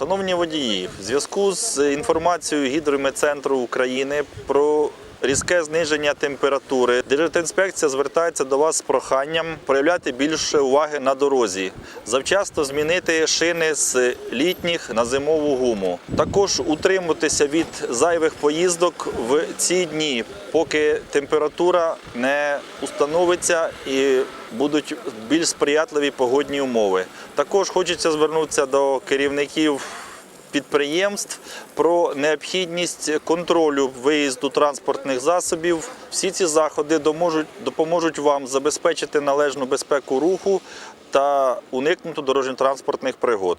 Шановні водії, в зв'язку з інформацією Гідрометцентру України про різке зниження температури, Державтоінспекція звертається до вас з проханням проявляти більше уваги на дорозі, завчасно змінити шини з літніх на зимову гуму. Також утримуватися від зайвих поїздок в ці дні, поки температура не установиться і будуть більш сприятливі погодні умови. Також хочеться звернутися до керівників підприємств про необхідність контролю виїзду транспортних засобів. Всі ці заходи допоможуть вам забезпечити належну безпеку руху та уникнути дорожньо-транспортних пригод.